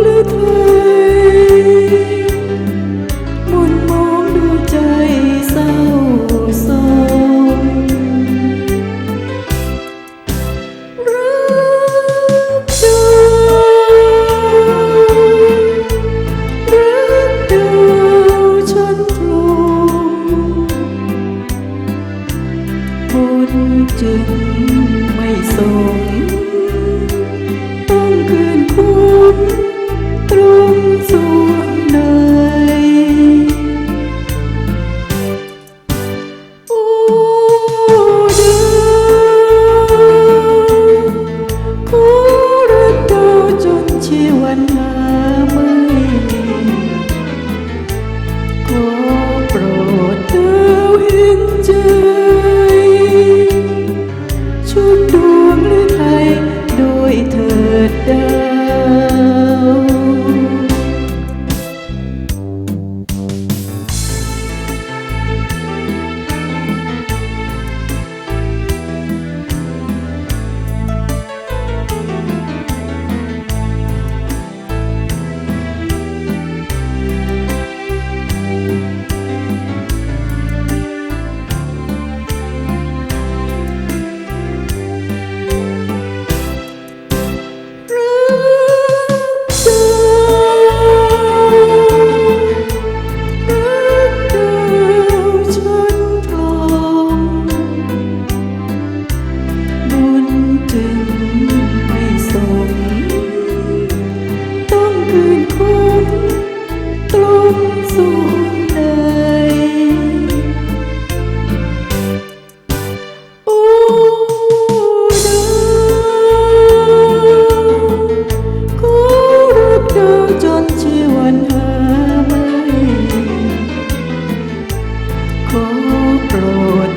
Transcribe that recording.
le temps. สูงเนยอู้ดูกูรักเธอจนชีวนาไขอโปรด